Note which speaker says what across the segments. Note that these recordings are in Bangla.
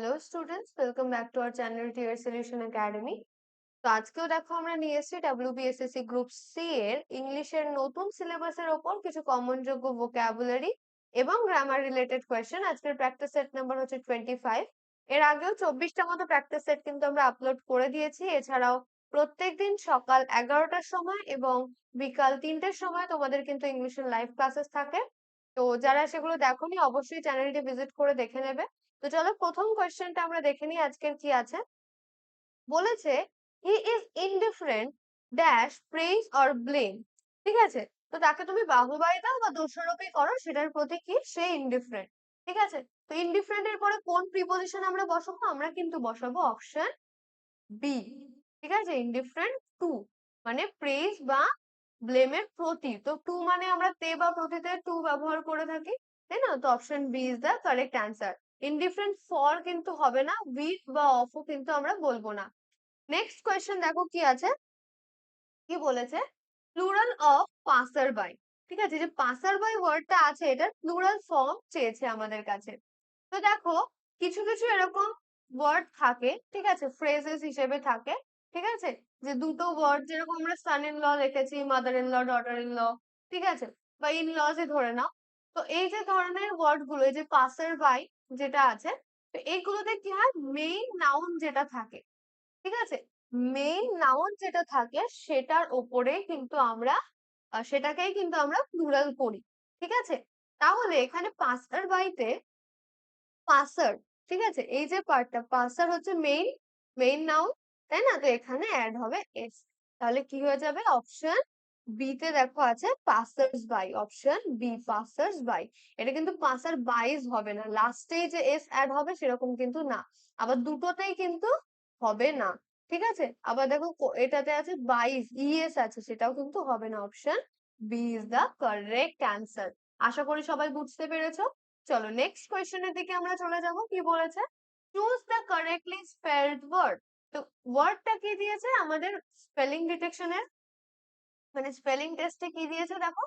Speaker 1: Hello students welcome back to our channel Tier Solution Academy তো আজকেও দেখো আমরা নিয়ে এসেছি ডাব্লিউবিএসএসসি গ্রুপ সি এর ইংলিশের নতুন সিলেবাসের ওপর কিছু কমন যোগ্য ভোকাবুলারি এবং গ্রামার রিলেটেড কোয়েশ্চেন আজকের প্র্যাকটিস সেট নাম্বার হচ্ছে টোয়েন্টি ফাইভ এর আগেও চব্বিশটা মতো প্র্যাকটিস সেট কিন্তু আমরা আপলোড করে দিয়েছি। এছাড়াও প্রত্যেকদিন সকাল এগারোটার সময় এবং বিকাল তিনটের সময় তোমাদের কিন্তু ইংলিশের লাইভ ক্লাসেস থাকে। তো যারা সেগুলো দেখোনি, অবশ্যই চ্যানেলটি ভিজিট করে দেখে নেবে। তো চলো প্রথম কোয়েশ্চেনটা আমরা দেখে নিই, আজকের কি আছে? বলেছে he is indifferent dash praise or blame ঠিক আছে? তো তাকে তুমি বাহুবাই দাও বা দোষারোপি করো, সেটার প্রতি কি? সে ইনডিফারেন্ট ঠিক আছে? তো ইনডিফারেন্ট এর পরে কোন প্রিপোজিশন আমরা বসাবো? আমরা কিন্তু বসাবো অপশন বি ঠিক আছে? ইনডিফারেন্ট টু মানে প্রেজ বা ব্লেমের প্রতি। তো টু মানে আমরা তে বা প্রতিতে টু ব্যবহার করে থাকি, তাই না? তো option B is the correct answer indifferent for কিন্তু হবে না উইথ বা অফও কিন্তু আমরা বলব না। নেক্সট কোয়েশ্চেন দেখো কি আছে? কি বলেছে? প্লুরাল অফ পাসার বাই ঠিক আছে যে পাসার বাই ওয়ার্ডটা আছে এটার প্লুরাল ফর্ম চেয়েছে আমাদের কাছে। তো দেখো, কিছু কিছু এরকম ওয়ার্ড থাকে, ঠিক আছে ফ্রেজেস হিসেবে থাকে, ঠিক আছে? যে দুটো ওয়ার্ড যেরকম আমরা সান ইন ল লিখেছি mother in law daughter in law ঠিক আছে? বা ইন লজে ধরে নাও। তো এই যে ধরনের ওয়ার্ডগুলো, এই যে পাসার বাই যেটা আছে, তো এইগুলোতে কি হয়? মেইন নাউন যেটা থাকে, ঠিক আছে? মেইন নাউন যেটা থাকে, সেটার ওপরে কিন্তু আমরা সেটাকেই কিন্তু আমরা প্লুরাল করি, ঠিক আছে? তাহলে এখানে পাসার বাইতে পাসার ঠিক আছে? এই যে পার্টটা পাসার হচ্ছে মেইন মেইন নাউন তাই না? তো এখানে অ্যাড হবে এস তাহলে কি হয়ে যাবে? অপশন বি তে দেখো আছে passers by option B passers by এটা কিন্তু পাসার বাইজ হবে না। লাস্টে যে এস অ্যাড হবে সেরকম কিন্তু না। আবার দুটোতেই কিন্তু হবে না। ঠিক আছে? আবার দেখো এটাতে আছে বাইশ ইএস আছে, সেটাও কিন্তু হবে না option B is the correct answer আশা করি সবাই বুঝতে পেরেছ। চলো নেক্সট কোয়েশ্চেনের দিকে আমরা চলে যাব। কি বলেছে? Choose the correctly spelled word তো ওয়ার্ডটা কি দিয়েছে? আমাদের স্পেলিং ডিটেকশনের মানে স্পেলিং টেস্টে কি দিয়েছে দেখো?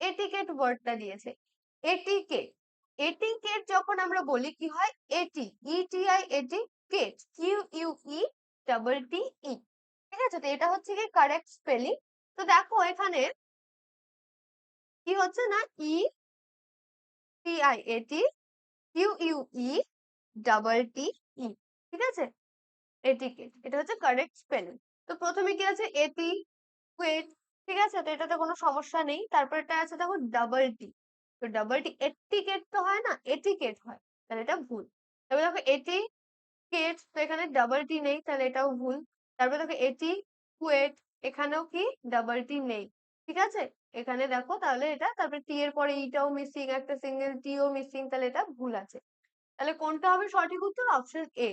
Speaker 1: এটিকেট ওয়ার্ডটা দিয়েছে। এটিকেট এটিকেট যখন আমরা বলি কি হয়? এটি E T I etiquette Q U E double T E ঠিক আছে? তো এটা হচ্ছে কি কারেক্ট স্পেলিং তো দেখো এখানে কি হচ্ছে না? ই টি আই এটি Q U E double T E ঠিক আছে? এটিকেট, এটা হচ্ছে কারেক্ট স্পেলিং তো প্রথমে কি আছে? এটি কুয়েট ঠিক আছে? তো এটাতে কোনো সমস্যা নেই। তারপর এটা আছে দেখো ডাবল টি তো ডাবল টি এটিকেট তো হয় না? এটিকেট হয়। তাহলে এটা ভুল। তারপর দেখো এটি কেট তো এখানে ডাবল টি নেই, তাহলে এটাও ভুল। তারপর দেখো এটি কুয়েট এখানেও কি? ডাবল টি নেই। ঠিক আছে? এখানে দেখো তাহলে এটা, তারপরে টি এর পরে ইটাও মিসিং একটা সিঙ্গেল টিও মিসিং তাহলে এটা ভুল আছে। তাহলে কোনটা হবে সঠিক উত্তর? অপশন এ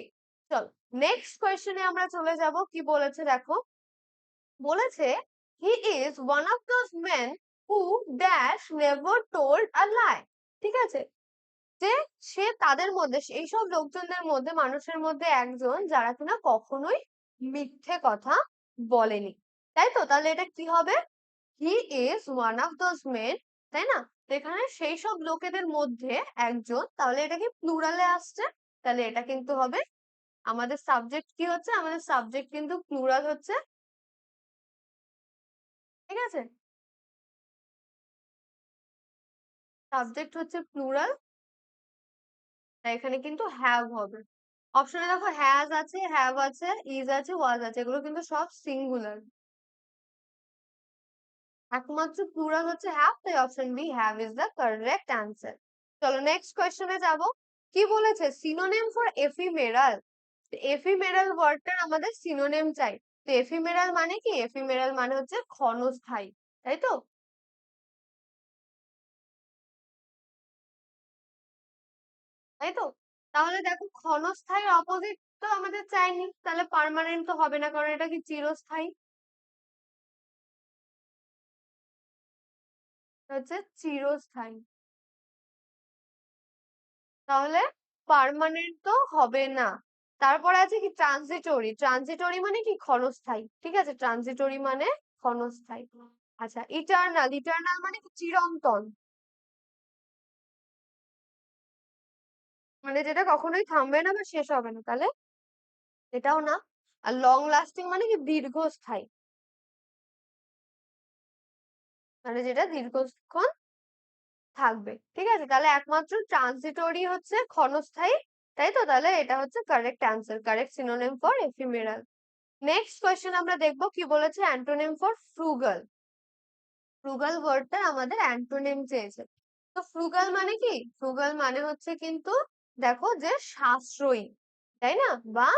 Speaker 1: চল নেক্সট কোয়েশ্চেনে আমরা চলে যাব। কি বলেছে দেখো? বলেছে he is one of those men who dash never told a lie ঠিক আছে? যে সে তাদের মধ্যে এই সব লোকজনদের মধ্যে, মানুষের মধ্যে একজন যারা কিনা কখনোই মিথ্যে কথা বলেনি। তাই তো? তাহলে এটা কি হবে? He is one of those men তাই না? এখানে সেই সব লোকেদের মধ্যে একজন, তাহলে এটা কি প্লুরালে আসছে? তাহলে এটা কিন্তু হবে, আমাদের সাবজেক্ট কি হচ্ছে? আমাদের সাবজেক্ট কিন্তু প্লুরাল হচ্ছে ঠিক আছে? সাবজেক্ট হচ্ছে প্লুরাল এখানে কিন্তু হ্যাভ হবে। অপশনে দেখো হ্যাজ আছে হ্যাভ আছে ইজ আছে ওয়াজ আছে, এগুলো কিন্তু সব সিঙ্গুলার একমাত্র প্লুরাল হচ্ছে হ্যাভ তাই option B have is the correct answer চলো নেক্সট কোয়েশ্চনে যাব। কি বলেছে? সিনোনেম ফর এফিমেরাল এফিমেরাল ওয়ার্ডটার আমাদের সিনোনেম চাই। এফিমেরাল মানে কি? এফিমেরাল মানে হচ্ছে ক্ষণস্থায়ী, তাই তো? তাই তো? তাহলে দেখো ক্ষণস্থায়ীর অপোজিট তো আমাদের চাইনি, তাহলে পার্মানেন্ট তো হবে না, কারণ এটা কি চিরস্থায়ী? হচ্ছে চিরস্থায়ী। তাহলে পার্মানেন্ট তো হবে না। তারপরে আছে কি ট্রানজিটরি। ট্রানজিটরি মানে কি? ক্ষণস্থায়ী। ঠিক আছে? ট্রানজিটরি মানে ক্ষণস্থায়ী। আচ্ছা ইটার্নাল ইটার্নাল মানে কি? চিরন্তন। মানে যেটা কখনোই থামবে না বা শেষ হবে না। তাহলে এটাও না। আর লং লাস্টিং মানে কি? দীর্ঘস্থায়ী। মানে যেটা দীর্ঘক্ষণ থাকবে। ঠিক আছে? তাহলে একমাত্র ট্রানজিটরি হচ্ছে ক্ষণস্থায়ী তাই তো? তাহলে এটা হচ্ছে correct answer correct synonym for ephemeral next question আমরা দেখব কি বলেছে অ্যান্টোনিম ফর ফ্রুগাল ফ্রুগাল ওয়ার্ডটা আমাদের অ্যান্টোনিম চেয়েছে। তো ফ্রুগাল মানে কি? ফ্রুগাল মানে হচ্ছে কিন্তু দেখো যে সাশ্রয়ী, তাই না? বা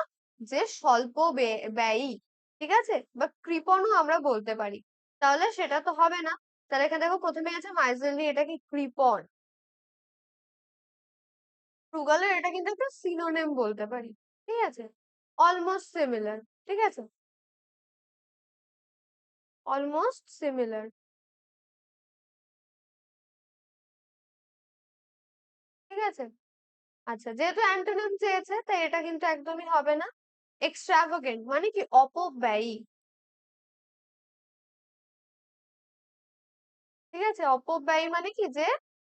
Speaker 1: যে স্বল্প ব্যয়ী ঠিক আছে? বা কৃপণও আমরা বলতে পারি। তাহলে সেটা তো হবে না। তাহলে এখানে দেখো প্রথমে আছে মাইজেলি এটা কি কৃপণ। ফ্রুগালের এটা কিন্তু একটা সিনোনেম বলতে পারি, ঠিক আছে? অলমোস্ট সিমিলার ঠিক আছে? অলমোস্ট সিমিলার ঠিক আছে? আচ্ছা যেহেতু অ্যান্টোনিম চেয়েছে, তাই এটা কিন্তু একদমই হবে না। এক্সট্রাভাগেন্ট মানে কি অপব্যয়ী। ঠিক আছে? অপব্যয়ী মানে কি যে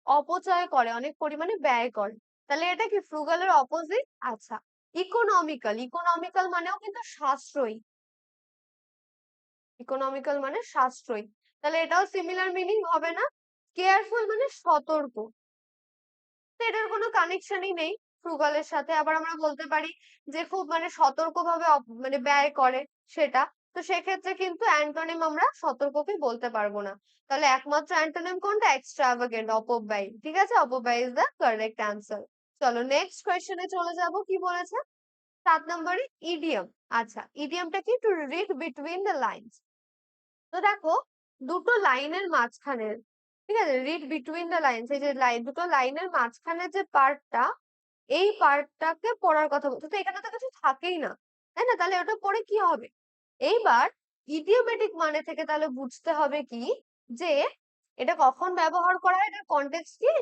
Speaker 1: অপচয় করে, অনেক পরিমাণে ব্যয় করে। তাহলে এটা কি ফ্রুগালের অপোজিট আচ্ছা ইকোনমিক্যাল ইকোনমিক্যাল মানেও কিন্তু সাশ্রয়ী। ইকোনমিক্যাল মানে সাশ্রয়ী। তাহলে এটাও সিমিলার মিনিং হবে না? কেয়ারফুল মানে সতর্ক। এটার কোনো কানেকশনই নেই ফ্রুগালের সাথে। আবার আমরা বলতে পারি যে খুব মানে সতর্কভাবে মানে ব্যয় করে সেটা। তো সেক্ষেত্রে কিন্তু অ্যান্টোনিম আমরা সতর্ককে বলতে পারব না। তাহলে একমাত্র অ্যান্টোনিম কোনটা? এক্সট্রাভাগেন্ট অপব্যয়। ঠিক আছে? অপব্যয় ইজ দ্য কারেক্ট অ্যান্সার চলো নেক্সট কোয়েশ্চেনে চলে যাব, কি বলেছে? সাত নম্বরে ইডিয়াম আচ্ছা ইডিয়ামটা কি? To read between the lines তো দেখো, দুটো লাইনের মাঝখানে, ঠিক আছে? রিড বিটুইন দ্য লাইনস এই যে লাইন দুটো লাইনের মাঝখানে যে পার্টটা এই পার্টটাকে পড়ার কথা বলতো তো এখানে তো কিছু থাকেই না, তাই না? তাহলে ওটা পড়ে কি হবে? এইবার ইডিওমেটিক মানে থেকে তাহলে বুঝতে হবে কি? যে এটা কখন ব্যবহার করা হয়? এটার কন্টেক্সট কি?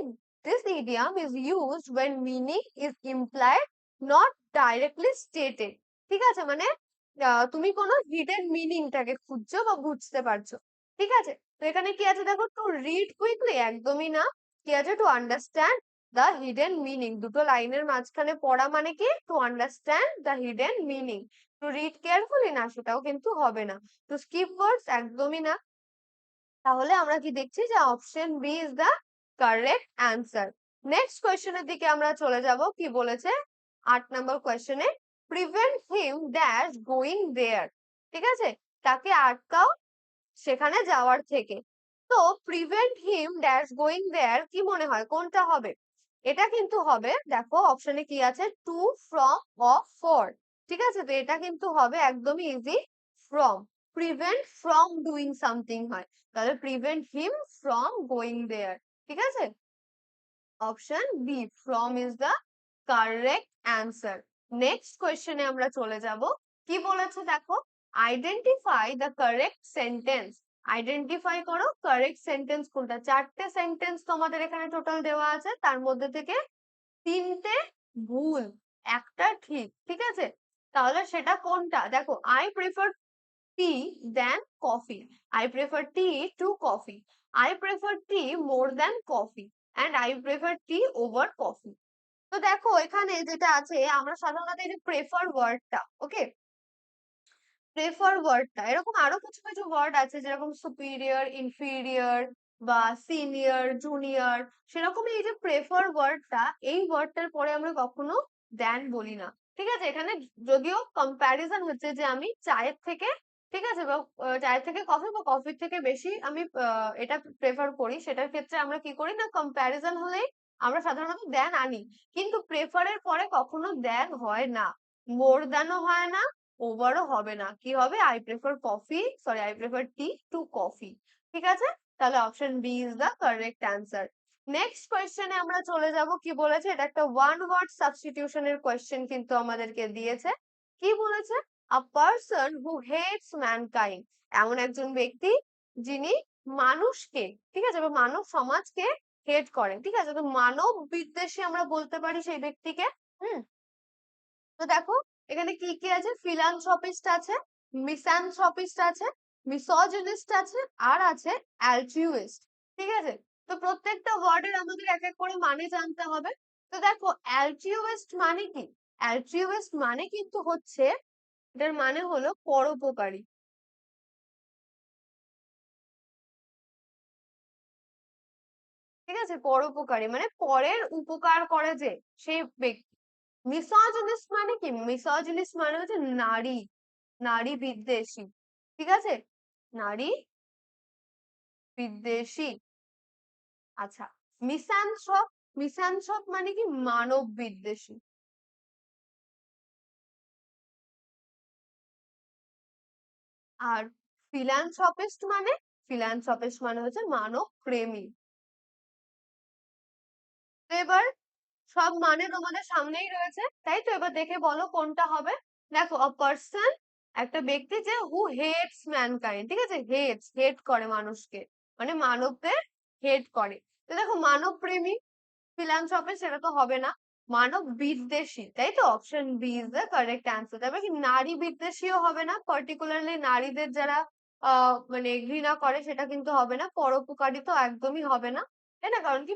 Speaker 1: This idiom is used when meaning is implied, not directly stated. ঠিক আছে? মানে তুমি কোনো হিডেন মিনিংটাকে খুঁজছো বা বুঝতে পারছ। ঠিক আছে? তো এখানে কি আছে দেখো? টু রিড কুইকলি একদমই না। কি আছে? To understand the hidden meaning দুটো লাইনের মাঝখানে পড়া মানে কি? To understand the hidden meaning to read carefully না, সেটাও কিন্তু হবে না। টু স্কিপ ওয়ার্ডস একদমই না। তাহলে আমরা কি দেখছি যে option B is the correct answer next কোয়েশ্চেনের দিকে আমরা চলে যাব। কি বলেছে? আট নম্বর কোয়েশ্চেনে prevent him dash going there ঠিক আছে? তাকে আটকাও সেখানে যাওয়ার থেকে। তো prevent him dash going there কি মনে হয়? কোনটা হবে? এটা কিন্তু হবে, দেখো অপশনে কি আছে? টু ফ্রম অফ ফর ঠিক আছে? তো এটা কিন্তু হবে একদমই easy from prevent from doing something হয়। তাহলে prevent him from going there ঠিক আছে? Option B from is the correct answer next কোয়েশ্চেনে আমরা চলে যাব। কি বলেছে দেখো? Identify the correct sentence identify করো কারেক্ট সেন্টেন্স কোনটা? চারটে সেন্টেন্স তোমাদের এখানে টোটাল দেওয়া আছে, তার মধ্যে থেকে তিনটে ভুল, একটা ঠিক ঠিক আছে? তাহলে সেটা কোনটা? দেখো I prefer tea than coffee I prefer tea to coffee I prefer tea more than coffee and I prefer tea over coffee তো দেখো, এখানে যেটা আছে, আমরা সাধারণত এই যে প্রেফার ওয়ার্ডটা ওকে প্রেফার ওয়ার্ডটা এরকম আরও কিছু কিছু ওয়ার্ড আছে, যেরকম সুপিরিয়র ইনফিরিয়র বা সিনিয়র জুনিয়র সেরকমই এই যে প্রেফার ওয়ার্ডটা এই ওয়ার্ডটার পরে আমরা কখনো দেন বলি না। ঠিক আছে? এখানে যদিও কম্প্যারিজন হচ্ছে যে আমি চায়ের থেকে ঠিক আছে বা চায়ের থেকে কফি বা কফির থেকে বেশি আমি এটা প্রেফার করি। সেটার ক্ষেত্রে আমরা কি করি না কম্প্যারিজন হলেই আমরা সাধারণত দেন আনি। কিন্তু প্রেফারের পরে কখনো দেন হয় না। মোর দেনও হয় না ওভারও হবে না। কি হবে? I prefer coffee sorry I prefer tea to coffee ঠিক আছে? তাহলে option B is the correct answer next কোয়েশ্চেনে আমরা চলে যাব। কি বলেছে? এটা একটা ওয়ান ওয়ার্ড সাবস্টিটিউশনের কোয়েশ্চেন কিন্তু আমাদেরকে দিয়েছে। কি বলেছে? A person who hates mankind এমন একজন ব্যক্তি যিনি মানুষকে, ঠিক আছে? মানব সমাজকে হেট করেন, ঠিক আছে? তো মানব বিদ্বেষী আমরা বলতে পারি সেই ব্যক্তিকে, হুম? তো দেখো, এখানে কি কি আছে? ফিলান্থ্রপিস্ট আছে মিসানথ্রপিস্ট আছে মিসোজিনিস্ট আছে, আর আছে অ্যালট্রিউইস্ট ঠিক আছে? তো প্রত্যেকটা ওয়ার্ডের আমাদের এক এক করে মানে জানতে হবে। তো দেখো অ্যালট্রিওয়েস্ট মানে কি? অ্যালট্রিওয়েস্ট মানে কিন্তু হচ্ছে এটার মানে হলো পরোপকারী। ঠিক আছে? পরোপকারী মানে পরের উপকার করে যে সেই ব্যক্তি। মিসোজিনিস্ট মানে কি? মিসোজিনিস্ট মানে হচ্ছে নারী নারী বিদ্বেষী। ঠিক আছে? নারী বিদ্বেষী। আচ্ছা মিসানথ্রপ মিসানথ্রপ মানে কি? মানব বিদ্বেষী। আর ফিলান্থ্রপিস্ট মানে ফিলান্থ্রপিস্ট মানে হচ্ছে মানব প্রেমী এবার সব মানে তোমাদের সামনেই রয়েছে, তাই তো? এবার দেখে বলো কোনটা হবে। দেখো আ পার্সন একটা ব্যক্তি যে হু হেটস ম্যানকাইন্ড ঠিক আছে? হেটস হেট করে মানুষকে। মানে মানবদের হেট করে। তো দেখো মানব প্রেমী ফিলান্থ্রপিস্ট সেটা তো হবে না। মানব বিদ্বেষী, তাই তো? Option B is the correct answer তবে কি নারী বিদ্বেষীও হবে না? পার্টিকুলারলি নারীদের যারা মানে ঘৃণা করে, সেটা কিন্তু হবে না। পরোপকারী তো একদমই হবে না। তাই না? কারণ কি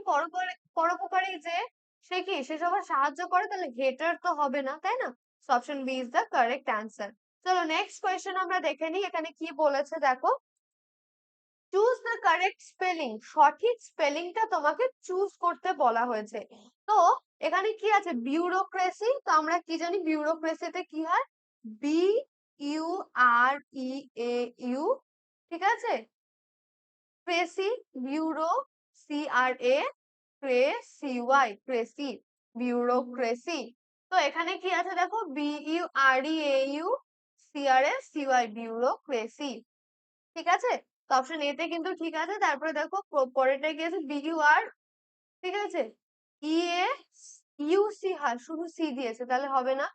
Speaker 1: পরোপকারী যে, সে কি, সে সবার সাহায্য করে? তাহলে হেটার তো হবে না, তাই না? Option B is the correct answer চলো নেক্সট কোয়েশ্চেন আমরা দেখে নিই। এখানে কি বলেছে দেখো? চুজ দ্য কারেক্ট স্পেলিং সঠিক স্পেলিংটা তোমাকে চুজ করতে বলা হয়েছে। তো এখানে কি আছে? বিউরোক্রেসি তো আমরা কি জানি বিউরোক্রেসিতে কি হয়? B U R E A U ঠিক আছে? Cracy bureau C R A crazy Y cracy bureaucracy তো এখানে কি আছে দেখো? B U R E A U C R A C Y bureaucracy ঠিক আছে? তো অপশন এ তে কিন্তু ঠিক আছে, তারপরে দেখো পরেরটা কি আছে? বি ইউ আর ঠিক আছে? ই এ ইউ সি হয়, শুধু সি দিয়েছে, তাহলে হবে না।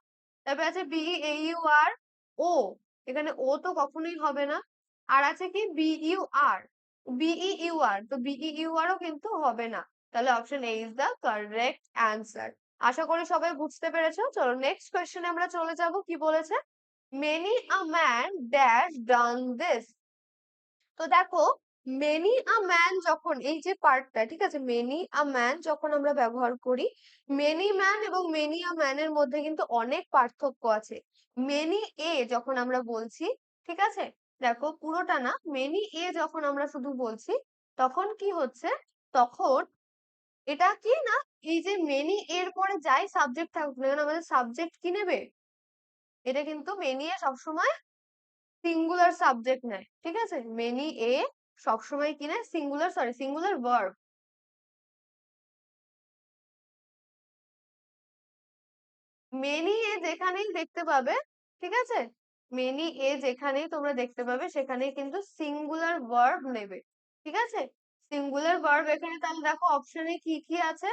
Speaker 1: তারপরে আছে বি এ ইউ আর ও, এখানে ও তো কখনোই হবে না। আর আছে কি B U R B E U R, তো বিই ইউ কিন্তু হবে না। তাহলে option A is the correct answer আশা করি সবাই বুঝতে পেরেছ। চলো নেক্সট কোয়েশ্চেনে আমরা চলে যাব, কি বলেছে? Many a man dash done this তো দেখো মেনি আ ম্যান যখন, এই যে পার্টটা ঠিক আছে? মেনি আ ম্যান যখন আমরা ব্যবহার করি মেনি ম্যান এবং মেনি আ ম্যানের মধ্যে কিন্তু অনেক পার্থক্য আছে। মেনি এ যখন আমরা বলছি, ঠিক আছে? দেখো, পুরোটা না মেনি এ যখন আমরা শুধু বলছি, তখন কি হচ্ছে? তখন এটা কি না, এই যে মেনি এর পরে যাই সাবজেক্ট থাকুক না আমাদের সাবজেক্ট কি নেবে? এটা কিন্তু মেনি এ সবসময় সিঙ্গুলার সাবজেক্ট নেয়, ঠিক আছে? মেনি এ সবসময় কি নেয় singular sorry singular verb many a যেখানেই দেখতে পাবে, ঠিক আছে? মেনি এ যেখানেই তোমরা দেখতে পাবে, সেখানেই কিন্তু সিঙ্গুলার ভার্ব নেবে, ঠিক আছে? সিঙ্গুলার ভার্ব এখানে তাহলে দেখো অপশনে কি কি আছে?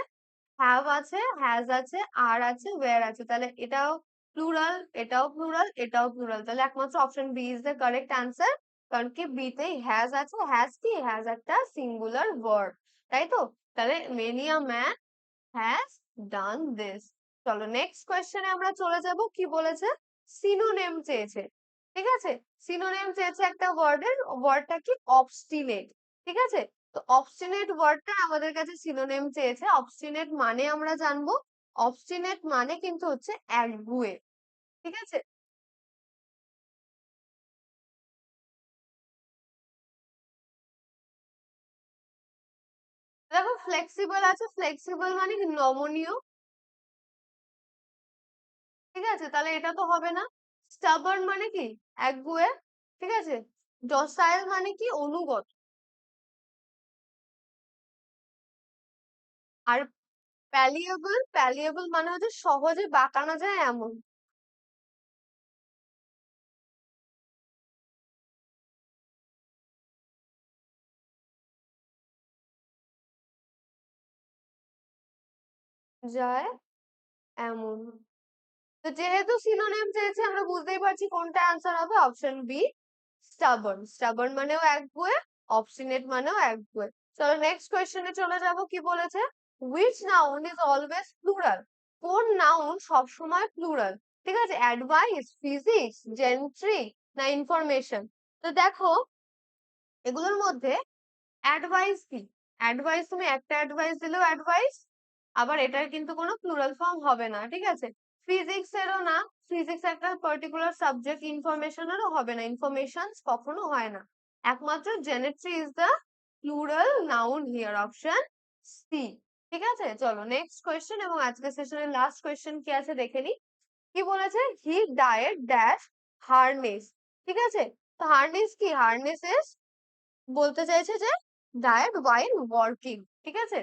Speaker 1: হ্যাভ আছে হ্যাজ আছে আর আছে ওয়ার আছে। তাহলে এটাও প্লুরাল এটাও প্লুরাল এটাও প্লুরাল তাহলে একমাত্র option B is the correct answer কারণ কি বিতেই হ্যাজ আছে হ্যাজ কি? হ্যাজ একটা সিঙ্গুলার ওয়ার্ড তাই তো? তাহলে many a man has done this চলো নেক্সট কোয়েশ্চেনে আমরা চলে যাব, কি বলেছে? সিনোনেম চেয়েছে, ঠিক আছে? সিনোনেম চেয়েছে একটা ওয়ার্ডের ওয়ার্ডটা কি? অবস্টিনেট ঠিক আছে? তো অবস্টিনেট ওয়ার্ডটা আমাদের কাছে সিনোনেম চেয়েছে অবস্টিনেট মানে আমরা জানব অবস্টিনেট মানে কিন্তু হচ্ছে একগুয়ে, ঠিক আছে? দেখো ফ্লেক্সিবল আছে ফ্লেক্সিবল মানে নমনীয়। ঠিক আছে? তাহলে এটা তো হবে না। স্টাবার্ন মানে কি? একগুয়ে। ঠিক আছে? ডসাইল মানে কি? অনুগত। আর প্যালিয়েবল প্যালিয়েবল মানে হচ্ছে সহজে বাঁকানো যায় এমন। যায় এমন। তো যেহেতু সিনোনিম চেয়েছে, আমরা বুঝতেই পারছি কোনটা অ্যান্সার হবে। অপশন বি স্টাবন স্টাবন মানেও এক গুয়ে অবস্টিনেট মানেও এক গুয়ে চলো নেক্সট কোয়েশ্চেনে চলে যাব, কি বলেছে? Which noun is always plural কোন নাউন সবসময় প্লুরাল ঠিক আছে? অ্যাডভাইস ফিজিক্স জেন্ট্রি না ইনফরমেশন তো দেখো, এগুলোর মধ্যে অ্যাডভাইস কি? অ্যাডভাইস তুমি একটা অ্যাডভাইস দিলেও অ্যাডভাইস আবার এটার কিন্তু কোনো প্লুরাল ফর্ম হবে না, ঠিক আছে? ফিজিক্স এরও না ফিজিক্স একটা পার্টিকুলার সাবজেক্ট ইনফরমেশনেরও হবে না ইনফরমেশন কখনো হয় না। একমাত্র gentry is the plural noun here option C ঠিক আছে? চলো নেক্সট কোয়েশ্চেন এবং আজকের সেশনের লাস্ট কোয়েশ্চেন কি আছে দেখে নি কি বলেছে? হি ডায়েট ড্যাশ হারনেস ঠিক আছে? তো হারনেস কি? হারনেস বলতে চাইছে যে ডায়েট ওয়াইল ওয়ার্কিং ঠিক আছে?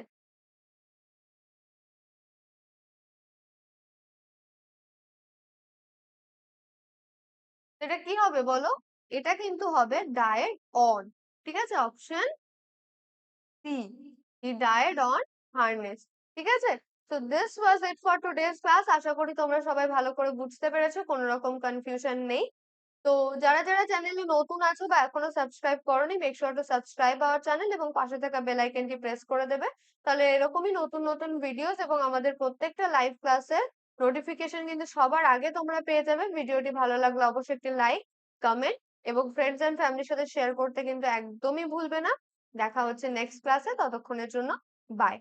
Speaker 1: এটা কি হবে বলো? এটা কিন্তু হবে ডায়েট অন ঠিক আছে? Option C he diet on harness ঠিক আছে? তো this was it for today's class আশা করি তোমরা সবাই ভালো করে বুঝতে পেরেছ, কোনো রকম কনফিউশন নেই। তো যারা যারা চ্যানেলে নতুন আছো বা এখনও সাবস্ক্রাইব করোনি make sure to subscribe our channel এবং পাশে থাকা বেল আইকনটি প্রেস করে দেবে। তাহলে এরকমই নতুন নতুন ভিডিওস এবং আমাদের প্রত্যেকটা লাইভ ক্লাসের নোটিফিকেশন কিন্তু সবার আগে তোমরা পেয়ে যাবে। ভিডিওটি ভালো লাগলে অবশ্যই একটি লাইক কমেন্ট এবং ফ্রেন্ডস এন্ড ফ্যামিলির সাথে শেয়ার করতে কিন্তু একদমই ভুলবে না। দেখা হচ্ছে নেক্সট ক্লাসে ততক্ষণের জন্য বাই